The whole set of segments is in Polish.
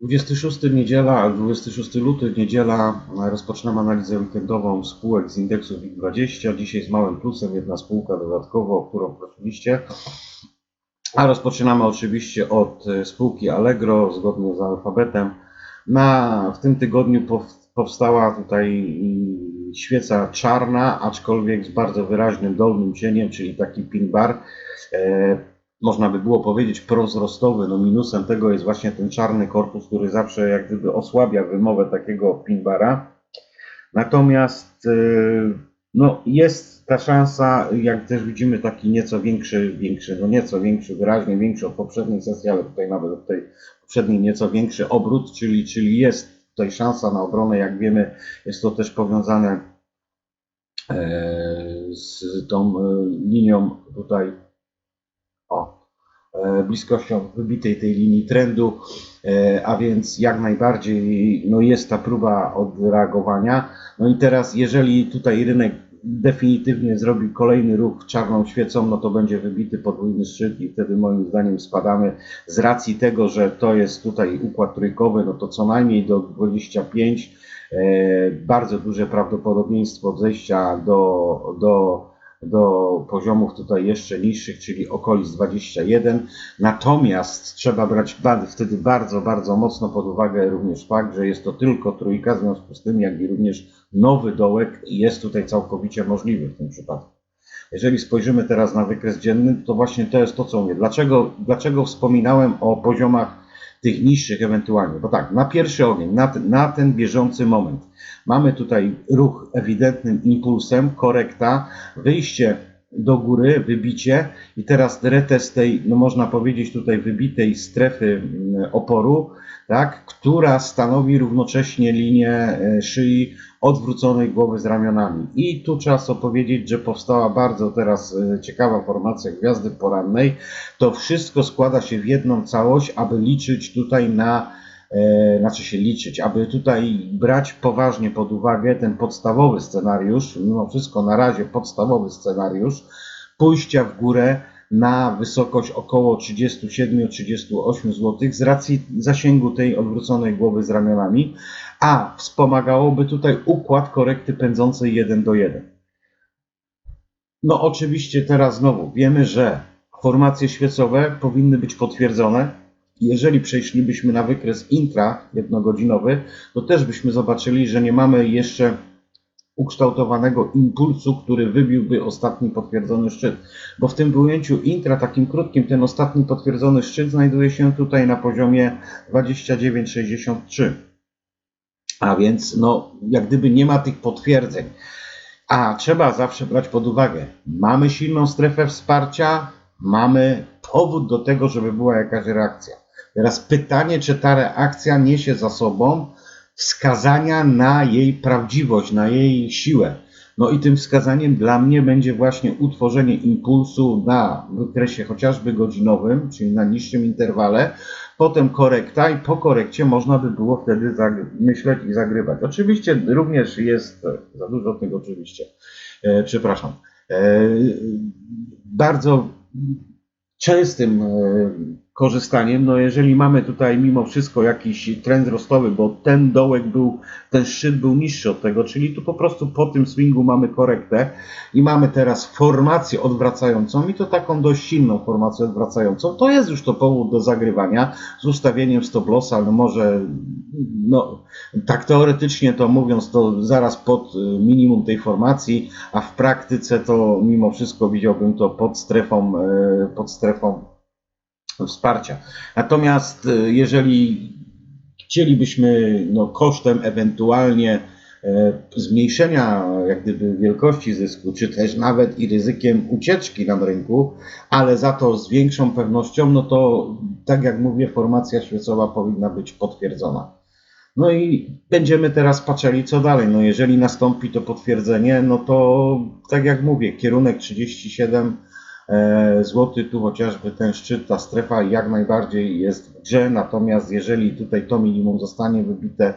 26 niedziela, 26 luty, niedziela. Rozpoczynamy analizę weekendową spółek z indeksu WIG20. Dzisiaj z małym plusem jedna spółka dodatkowo, o którą prosiliście. A rozpoczynamy oczywiście od e, spółki Allegro, zgodnie z alfabetem. Na, w tym tygodniu pow- powstała tutaj świeca czarna, aczkolwiek z bardzo wyraźnym dolnym cieniem, czyli taki pin bar. Można by było powiedzieć prozrostowy. No minusem tego jest właśnie ten czarny korpus, który zawsze jak gdyby osłabia wymowę takiego pin bara. Natomiast e, no, jest ta szansa, jak też widzimy, taki nieco większy, większy, no nieco większy, wyraźnie większy od poprzedniej sesji, ale tutaj nawet od tej poprzedniej nieco większy obrót, czyli, czyli jest tutaj szansa na obronę. Jak wiemy, jest to też powiązane e, z tą e, linią tutaj, bliskością wybitej tej linii trendu, e, a więc jak najbardziej no jest ta próba odreagowania. No i teraz, jeżeli tutaj rynek definitywnie zrobi kolejny ruch czarną świecą, no to będzie wybity podwójny szczyt i wtedy moim zdaniem spadamy z racji tego, że to jest tutaj układ trójkowy, no to co najmniej do 25, e, bardzo duże prawdopodobieństwo zejścia do, do, do poziomów tutaj jeszcze niższych, czyli okolic 21. Natomiast trzeba brać wtedy bardzo, bardzo mocno pod uwagę również fakt, że jest to tylko trójka, w związku z tym, jak i również nowy dołek jest tutaj całkowicie możliwy w tym przypadku. Jeżeli spojrzymy teraz na wykres dzienny, to właśnie to jest to, co mówię. Dlaczego, dlaczego wspominałem o poziomach tych niższych ewentualnie? Bo tak, na pierwszy ogień, na ten, na ten bieżący moment mamy tutaj ruch ewidentnym impulsem, korekta, wyjście do góry, wybicie i teraz retest tej, no można powiedzieć tutaj wybitej strefy mm, oporu, tak, która stanowi równocześnie linię e, szyi odwróconej głowy z ramionami. I tu trzeba sobie powiedzieć, że powstała bardzo teraz e, ciekawa formacja gwiazdy porannej. To wszystko składa się w jedną całość, aby liczyć tutaj na, e, znaczy się liczyć, aby tutaj brać poważnie pod uwagę ten podstawowy scenariusz, mimo wszystko na razie podstawowy scenariusz, pójścia w górę na wysokość około 37-38 zł z racji zasięgu tej odwróconej głowy z ramionami, a wspomagałoby tutaj układ korekty pędzącej 1 do 1. No oczywiście teraz znowu wiemy, że formacje świecowe powinny być potwierdzone. Jeżeli przeszlibyśmy na wykres intra jednogodzinowy, to też byśmy zobaczyli, że nie mamy jeszcze ukształtowanego impulsu, który wybiłby ostatni potwierdzony szczyt. Bo w tym ujęciu intra, takim krótkim, ten ostatni potwierdzony szczyt znajduje się tutaj na poziomie 29,63. A więc, no, jak gdyby nie ma tych potwierdzeń. A trzeba zawsze brać pod uwagę, mamy silną strefę wsparcia, mamy powód do tego, żeby była jakaś reakcja. Teraz pytanie, czy ta reakcja niesie za sobą wskazania na jej prawdziwość, na jej siłę. No i tym wskazaniem dla mnie będzie właśnie utworzenie impulsu na wykresie chociażby godzinowym, czyli na niższym interwale, potem korekta i po korekcie można by było wtedy myśleć i zagrywać. Oczywiście również jest, e, za dużo tego oczywiście, e, przepraszam, e, bardzo częstym e, korzystaniem, no jeżeli mamy tutaj mimo wszystko jakiś trend wzrostowy, bo ten dołek był, ten szczyt był niższy od tego, czyli tu po prostu po tym swingu mamy korektę i mamy teraz formację odwracającą i to taką dość silną formację odwracającą, to jest już to powód do zagrywania z ustawieniem stop lossa, no może no tak teoretycznie to mówiąc, to zaraz pod y, minimum tej formacji, a w praktyce to mimo wszystko widziałbym to pod strefą, y, pod strefą wsparcia. Natomiast y, jeżeli chcielibyśmy no, kosztem ewentualnie e, zmniejszenia jak gdyby wielkości zysku, czy też nawet i ryzykiem ucieczki na rynku, ale za to z większą pewnością, no to tak jak mówię, formacja świecowa powinna być potwierdzona. No i będziemy teraz patrzyli, co dalej. No jeżeli nastąpi to potwierdzenie, no to tak jak mówię, kierunek 37 e, zł, tu chociażby ten szczyt, ta strefa jak najbardziej jest w grze, natomiast jeżeli tutaj to minimum zostanie wybite,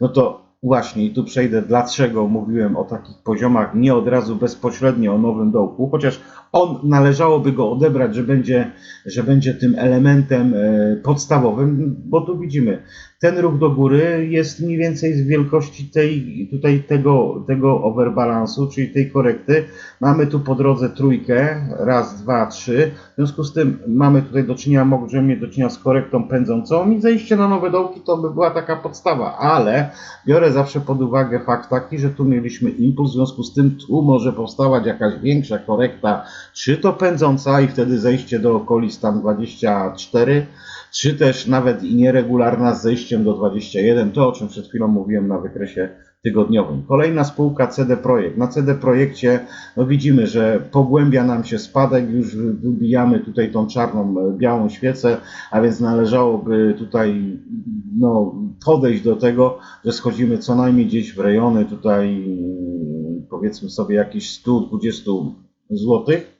no to właśnie i tu przejdę, dlaczego mówiłem o takich poziomach, nie od razu bezpośrednio o nowym dołku, chociaż on należałoby go odebrać, że będzie, że będzie tym elementem e, podstawowym, bo tu widzimy, ten ruch do góry jest mniej więcej z wielkości tej, tutaj tego, tego overbalansu, czyli tej korekty. Mamy tu po drodze trójkę, raz, dwa, trzy. W związku z tym mamy tutaj do czynienia, możemy mieć do czynienia z korektą pędzącą i zejście na nowe dołki to by była taka podstawa, ale biorę zawsze pod uwagę fakt taki, że tu mieliśmy impuls, w związku z tym tu może powstawać jakaś większa korekta, czy to pędząca i wtedy zejście do okolic tam 24, czy też nawet i nieregularna z zejściem do 21, to o czym przed chwilą mówiłem na wykresie tygodniowym. Kolejna spółka CD Projekt. Na CD Projekcie no widzimy, że pogłębia nam się spadek, już wybijamy tutaj tą czarną, białą świecę, a więc należałoby tutaj no, podejść do tego, że schodzimy co najmniej gdzieś w rejony tutaj powiedzmy sobie jakieś 120 złotych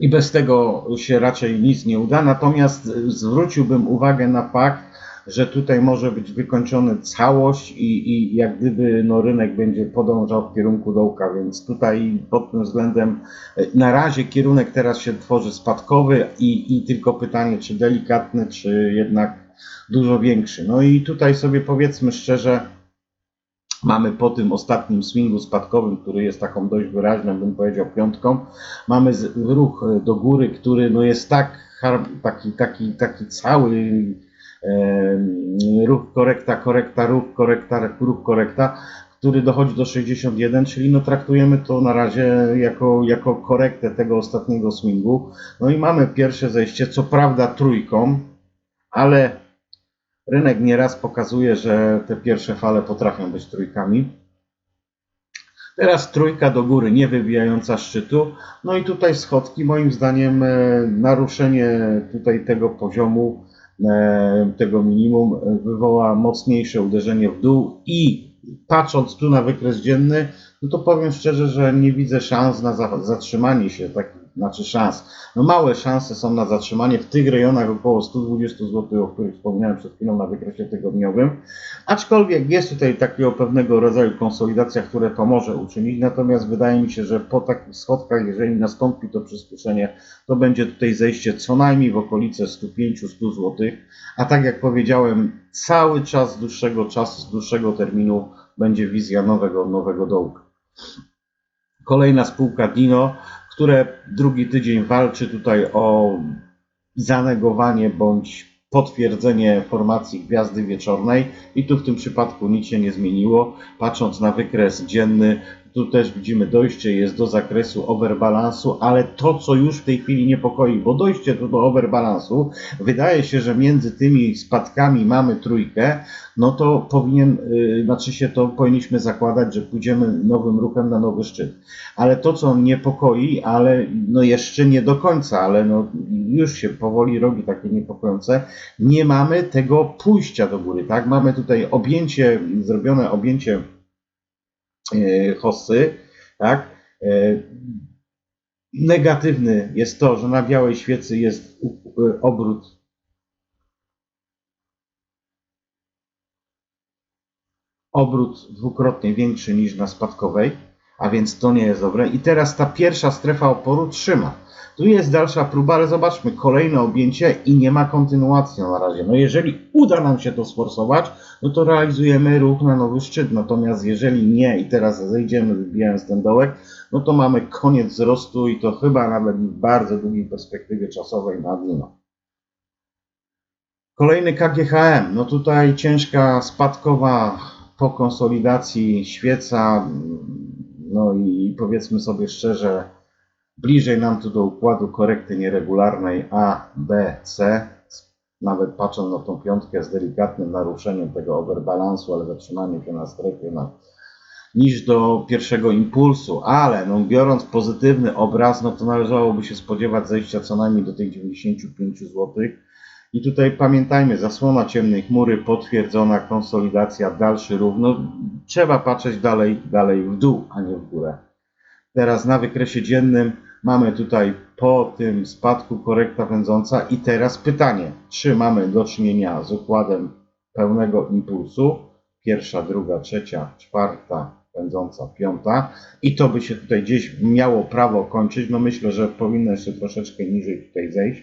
i bez tego się raczej nic nie uda. Natomiast zwróciłbym uwagę na fakt, że tutaj może być wykończony całość i, i jak gdyby no, rynek będzie podążał w kierunku dołka, więc tutaj pod tym względem e, na razie kierunek teraz się tworzy spadkowy i, i tylko pytanie, czy delikatny, czy jednak dużo większy. No i tutaj sobie powiedzmy szczerze, Mamy po tym ostatnim swingu spadkowym, który jest taką dość wyraźną, bym powiedział, piątką, mamy ruch e, do góry, który no jest tak taki, taki, taki cały e, ruch korekta, korekta, ruch korekta, ruch korekta, który dochodzi do 61, czyli no traktujemy to na razie jako, jako korektę tego ostatniego swingu. No i mamy pierwsze zejście, co prawda trójką, ale rynek nieraz pokazuje, że te pierwsze fale potrafią być trójkami. Teraz trójka do góry, nie wybijająca szczytu. No i tutaj schodki, moim zdaniem, e, naruszenie tutaj tego poziomu, e, tego minimum, e, wywoła mocniejsze uderzenie w dół i patrząc tu na wykres dzienny, no to powiem szczerze, że nie widzę szans na za- zatrzymanie się, tak, znaczy szans. No małe szanse są na zatrzymanie w tych rejonach około 120 zł, o których wspomniałem przed chwilą na wykresie tygodniowym. Aczkolwiek jest tutaj takiego pewnego rodzaju konsolidacja, które to może uczynić, natomiast wydaje mi się, że po takich schodkach, jeżeli nastąpi to przyspieszenie, to będzie tutaj zejście co najmniej w okolice 105-100 zł, a tak jak powiedziałem, cały czas z dłuższego czasu, z dłuższego terminu będzie wizja nowego, nowego dołka. Kolejna spółka Dino, które drugi tydzień walczy tutaj o zanegowanie bądź potwierdzenie formacji gwiazdy wieczornej i tu w tym przypadku nic się nie zmieniło. Patrząc na wykres dzienny, tu też widzimy dojście jest do zakresu overbalansu, ale to co już w tej chwili niepokoi, bo dojście tu do overbalansu, wydaje się, że między tymi spadkami mamy trójkę, no to powinien, yy, znaczy się to powinniśmy zakładać, że pójdziemy nowym ruchem na nowy szczyt. Ale to, co niepokoi, ale no jeszcze nie do końca, ale no już się powoli robi takie niepokojące, nie mamy tego pójścia do góry, tak? Mamy tutaj objęcie, zrobione objęcie hossy, tak? E, Negatywny jest to, że na białej świecy jest e, obrót obrót dwukrotnie większy niż na spadkowej, a więc to nie jest dobre. I teraz ta pierwsza strefa oporu trzyma. Tu jest dalsza próba, ale zobaczmy, kolejne objęcie i nie ma kontynuacji na razie. No jeżeli uda nam się to sforsować, no to realizujemy ruch na nowy szczyt. Natomiast jeżeli nie i teraz zejdziemy wybijając ten dołek, no to mamy koniec wzrostu i to chyba nawet w bardzo długiej perspektywie czasowej na dno. Kolejny KGHM. No tutaj ciężka spadkowa po konsolidacji świeca. No i powiedzmy sobie szczerze, bliżej nam tu do układu korekty nieregularnej A, B, C. Nawet patrząc na tą piątkę z delikatnym naruszeniem tego overbalansu, ale zatrzymanie się na strefie na, niż do pierwszego impulsu, ale no, biorąc pozytywny obraz, no to należałoby się spodziewać zejścia co najmniej do tych 95 zł. I tutaj pamiętajmy, zasłona ciemnej chmury, potwierdzona konsolidacja, dalszy ruch. No, trzeba patrzeć dalej, dalej w dół, a nie w górę. Teraz na wykresie dziennym mamy tutaj po tym spadku korekta pędząca i teraz pytanie, czy mamy do czynienia z układem pełnego impulsu, pierwsza, druga, trzecia, czwarta pędząca piąta i to by się tutaj gdzieś miało prawo kończyć. No myślę, że powinno jeszcze troszeczkę niżej tutaj zejść,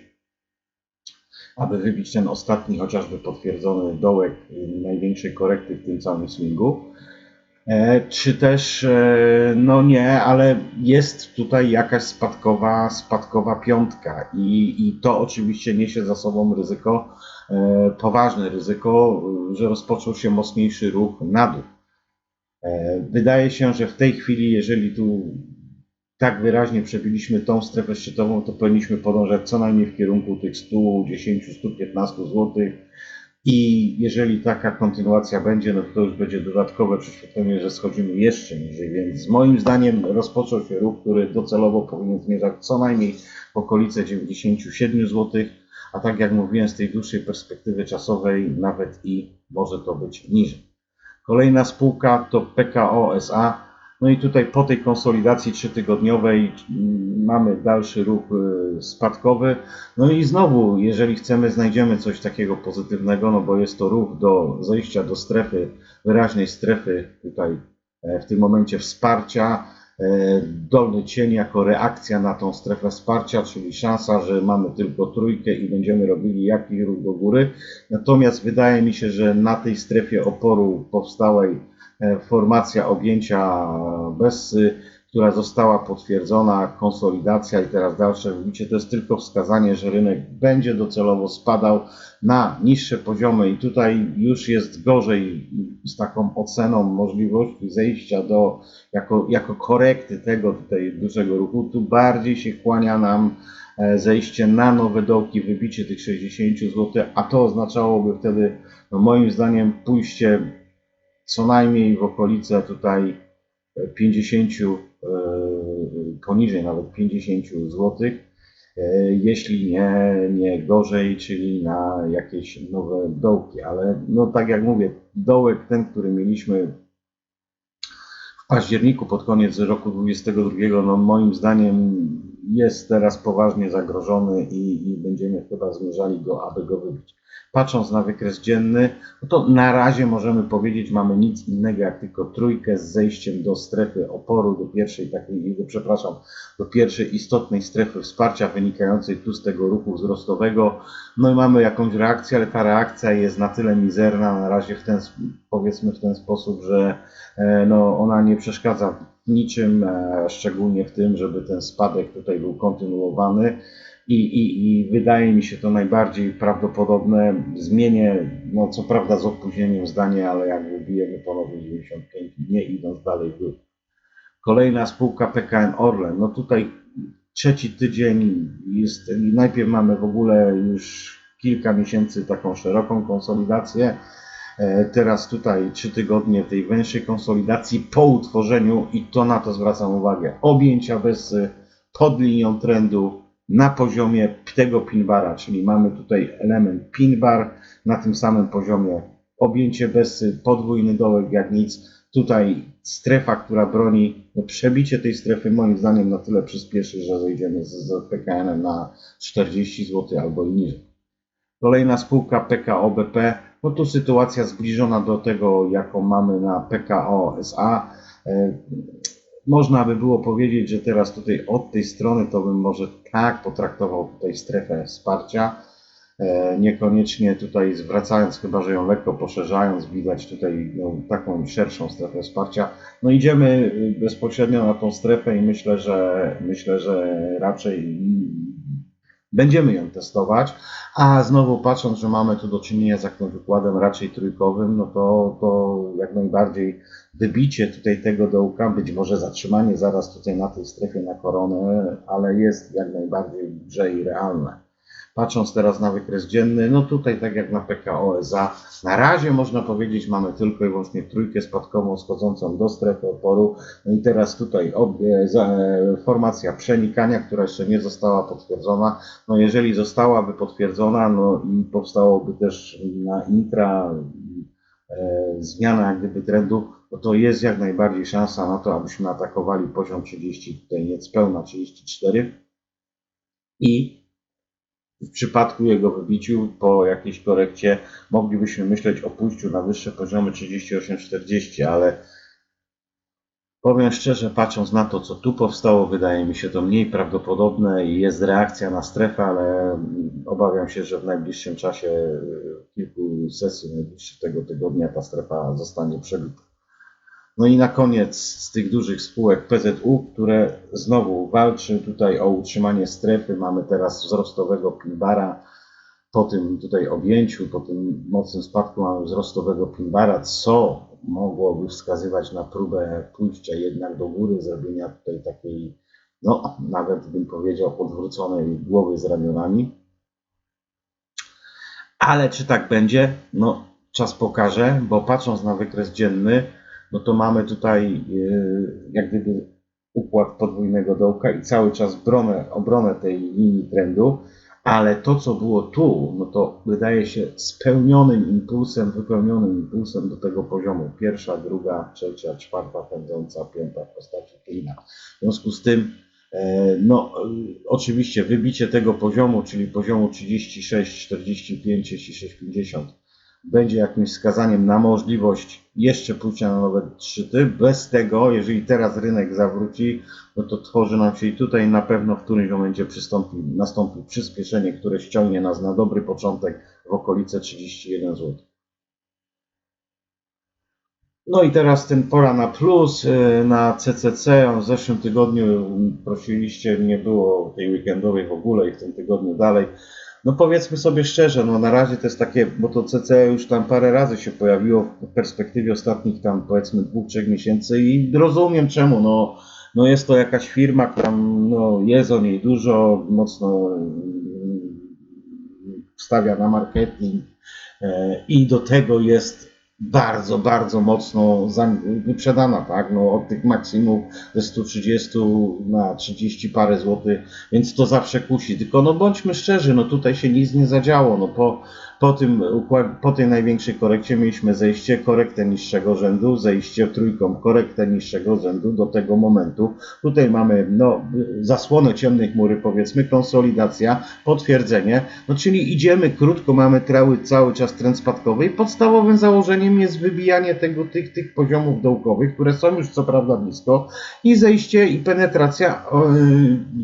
aby wybić ten ostatni, chociażby potwierdzony dołek największej korekty w tym całym swingu. E, Czy też, e, no nie, ale jest tutaj jakaś spadkowa, spadkowa piątka i, i to oczywiście niesie za sobą ryzyko, e, poważne ryzyko, że rozpoczął się mocniejszy ruch na dół. Wydaje się, że w tej chwili, jeżeli tu tak wyraźnie przebiliśmy tą strefę szczytową, to powinniśmy podążać co najmniej w kierunku tych 110-115 zł. I jeżeli taka kontynuacja będzie, no to już będzie dodatkowe prześwietlenie, że schodzimy jeszcze niżej. Więc moim zdaniem rozpoczął się ruch, który docelowo powinien zmierzać co najmniej w okolice 97 zł. A tak jak mówiłem, z tej dłuższej perspektywy czasowej nawet i może to być niżej. Kolejna spółka to PKO SA. No i tutaj po tej konsolidacji trzytygodniowej mm, mamy dalszy ruch y, spadkowy. No i znowu, jeżeli chcemy, znajdziemy coś takiego pozytywnego, no bo jest to ruch do zejścia do strefy, wyraźnej strefy tutaj e, w tym momencie wsparcia. E, Dolny cień jako reakcja na tą strefę wsparcia, czyli szansa, że mamy tylko trójkę i będziemy robili jakiś ruch do góry. Natomiast wydaje mi się, że na tej strefie oporu powstałej formacja objęcia Bessy, która została potwierdzona, konsolidacja i teraz dalsze wybicie, to jest tylko wskazanie, że rynek będzie docelowo spadał na niższe poziomy i tutaj już jest gorzej z taką oceną możliwości zejścia do, jako, jako korekty tego tutaj dużego ruchu, tu bardziej się kłania nam e, zejście na nowe dołki, wybicie tych 60 zł, a to oznaczałoby wtedy, no moim zdaniem, pójście co najmniej w okolice tutaj 50, e, poniżej nawet 50 zł, jeśli nie, nie gorzej, czyli na jakieś nowe dołki. Ale no tak jak mówię, dołek ten, który mieliśmy w październiku pod koniec roku 2022, no moim zdaniem jest teraz poważnie zagrożony i, i będziemy chyba zmierzali go, aby go wybić. Patrząc na wykres dzienny, no to na razie możemy powiedzieć, mamy nic innego jak tylko trójkę z zejściem do strefy oporu, do pierwszej takiej, przepraszam, do pierwszej istotnej strefy wsparcia wynikającej tu z tego ruchu wzrostowego. No i mamy jakąś reakcję, ale ta reakcja jest na tyle mizerna na razie w ten, powiedzmy w ten sposób, że e, no, ona nie przeszkadza niczym, e, szczególnie w tym, żeby ten spadek tutaj był kontynuowany. I, i, I wydaje mi się to najbardziej prawdopodobne. Zmienię, no co prawda z opóźnieniem zdanie, ale jak wybijemy ponownie 95, nie idąc dalej w dół. Kolejna spółka PKN Orlen. No tutaj trzeci tydzień jest, najpierw mamy w ogóle już kilka miesięcy taką szeroką konsolidację. E, Teraz tutaj trzy tygodnie tej węższej konsolidacji po utworzeniu i to na to zwracam uwagę. Objęcia bez pod linią trendu na poziomie tego pinbara, czyli mamy tutaj element pinbar, na tym samym poziomie objęcie Bessy, podwójny dołek jak nic. Tutaj strefa, która broni, no przebicie tej strefy moim zdaniem na tyle przyspieszy, że zejdziemy z, z PKN na 40 zł albo i niżej. Kolejna spółka PKO BP, no tu sytuacja zbliżona do tego, jaką mamy na PKO SA. E, Można by było powiedzieć, że teraz tutaj od tej strony to bym może tak potraktował tutaj strefę wsparcia. E, Niekoniecznie tutaj zwracając, chyba że ją lekko poszerzając, widać tutaj no, taką szerszą strefę wsparcia. No idziemy y, bezpośrednio na tą strefę i myślę, że myślę, że raczej będziemy ją testować. A znowu patrząc, że mamy tu do czynienia z jakimś wykładem raczej trójkowym, no to, to jak najbardziej wybicie tutaj tego dołka, być może zatrzymanie zaraz tutaj na tej strefie na koronę, ale jest jak najbardziej grze i realne. Patrząc teraz na wykres dzienny, no tutaj tak jak na PKO SA, na razie można powiedzieć mamy tylko i wyłącznie trójkę spadkową schodzącą do strefy oporu. No i teraz tutaj obie, formacja przenikania, która jeszcze nie została potwierdzona. No jeżeli zostałaby potwierdzona, no i powstałoby też na intra e, zmiana jak gdyby trendu, no to jest jak najbardziej szansa na to, abyśmy atakowali poziom 30, tutaj niespełna 34 i w przypadku jego wybiciu po jakiejś korekcie moglibyśmy myśleć o pójściu na wyższe poziomy 38-40, ale Powiem szczerze, patrząc na to, co tu powstało, wydaje mi się to mniej prawdopodobne i jest reakcja na strefę, ale obawiam się, że w najbliższym czasie, y, kilku sesji najbliższych tego tygodnia ta strefa zostanie przebita. No i na koniec z tych dużych spółek PZU, które znowu walczy tutaj o utrzymanie strefy. Mamy teraz wzrostowego Pinbara. Po tym tutaj objęciu, po tym mocnym spadku mamy wzrostowego Pinbara, co mogłoby wskazywać na próbę pójścia jednak do góry, zrobienia tutaj takiej, no nawet bym powiedział, odwróconej głowy z ramionami. Ale czy tak będzie? No, czas pokaże, bo patrząc na wykres dzienny, no to mamy tutaj yy, jak gdyby układ podwójnego dołka i cały czas bronę, obronę tej linii trendu, ale to, co było tu, no to wydaje się spełnionym impulsem, wypełnionym impulsem do tego poziomu. Pierwsza, druga, trzecia, czwarta, pędząca, piąta w postaci klina. W związku z tym, e, no e, oczywiście wybicie tego poziomu, czyli poziomu 36, 45, 36, 50 będzie jakimś wskazaniem na możliwość jeszcze pójścia na nowe szczyty. Bez tego, jeżeli teraz rynek zawróci, no to tworzy nam się i tutaj na pewno w którymś momencie przystąpi, nastąpi przyspieszenie, które ściągnie nas na dobry początek w okolice 31 zł. No i teraz ten pora na plus, y, na CCC. W zeszłym tygodniu prosiliście, nie było tej weekendowej w ogóle i w tym tygodniu dalej. No powiedzmy sobie szczerze, no na razie to jest takie, bo to CC już tam parę razy się pojawiło w perspektywie ostatnich tam powiedzmy dwóch, trzech miesięcy i rozumiem czemu, no, no jest to jakaś firma, która no, jest o niej dużo, mocno mm, stawia na marketing e, i do tego jest bardzo, bardzo mocno wyprzedana, tak? No, od tych maksimów ze 130 na 30 parę złotych, więc to zawsze kusi. Tylko no bądźmy szczerzy, no tutaj się nic nie zadziało. No, po, po, tym, po tej największej korekcie mieliśmy zejście, korektę niższego rzędu, zejście trójką, korektę niższego rzędu do tego momentu. Tutaj mamy no, zasłonę ciemnej chmury, powiedzmy, konsolidacja, potwierdzenie, no czyli idziemy krótko, mamy trały cały czas trend spadkowy i podstawowym założeniem jest wybijanie tego, tych, tych poziomów dołkowych, które są już co prawda blisko i zejście i penetracja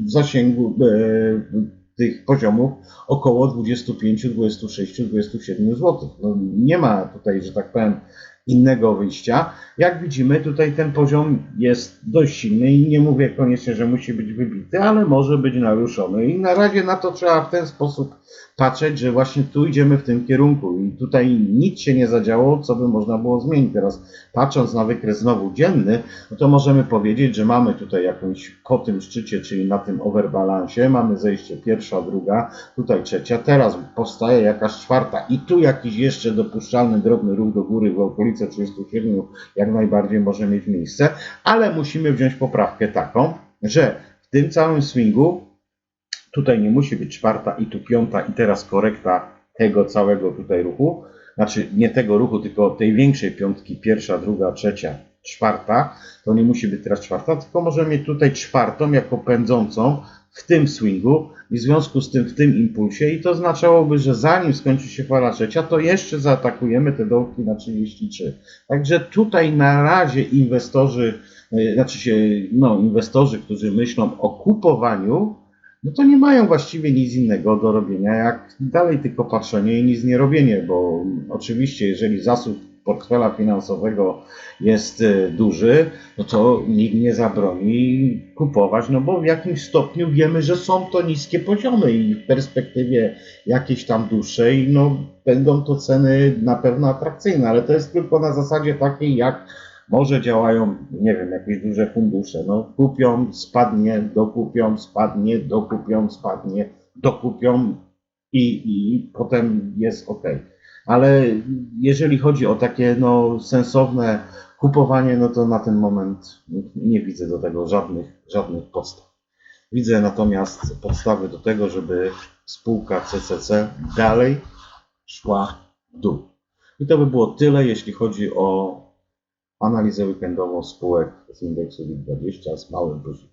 w zasięgu e, tych poziomów około 25, 26, 27 zł. No, nie ma tutaj, że tak powiem, innego wyjścia. Jak widzimy, tutaj ten poziom jest dość silny i nie mówię koniecznie, że musi być wybity, ale może być naruszony. I na razie na to trzeba w ten sposób patrzeć, że właśnie tu idziemy w tym kierunku i tutaj nic się nie zadziało, co by można było zmienić. Teraz patrząc na wykres znowu dzienny, no to możemy powiedzieć, że mamy tutaj jakąś po tym szczycie, czyli na tym overbalansie, mamy zejście pierwsza, druga, tutaj trzecia, teraz powstaje jakaś czwarta i tu jakiś jeszcze dopuszczalny drobny ruch do góry w okolice 37 jak najbardziej może mieć miejsce, ale musimy wziąć poprawkę taką, że w tym całym swingu Tutaj nie musi być czwarta i tu piąta i teraz korekta tego całego tutaj ruchu. Znaczy nie tego ruchu, tylko tej większej piątki, pierwsza, druga, trzecia, czwarta. To nie musi być teraz czwarta, tylko możemy mieć tutaj czwartą jako pędzącą w tym swingu i w związku z tym w tym impulsie i to oznaczałoby, że zanim skończy się fala trzecia, to jeszcze zaatakujemy te dołki na 33. Także tutaj na razie inwestorzy, e, znaczy się, no, inwestorzy, którzy myślą o kupowaniu, no to nie mają właściwie nic innego do robienia, jak dalej tylko patrzenie i nic nie robienie, bo oczywiście jeżeli zasób portfela finansowego jest e, duży, no to nikt nie zabroni kupować, no bo w jakimś stopniu wiemy, że są to niskie poziomy i w perspektywie jakiejś tam dłuższej, no będą to ceny na pewno atrakcyjne, ale to jest tylko na zasadzie takiej, jak może działają, nie wiem, jakieś duże fundusze. No, kupią, spadnie, dokupią, spadnie, dokupią, spadnie, dokupią i, i potem jest ok. Ale jeżeli chodzi o takie no, sensowne kupowanie, no to na ten moment nie widzę do tego żadnych, żadnych podstaw. Widzę natomiast podstawy do tego, żeby spółka CCC dalej szła w dół. I to by było tyle, jeśli chodzi o analizę weekendową spółek z indeksu WIG20 z małym plusem.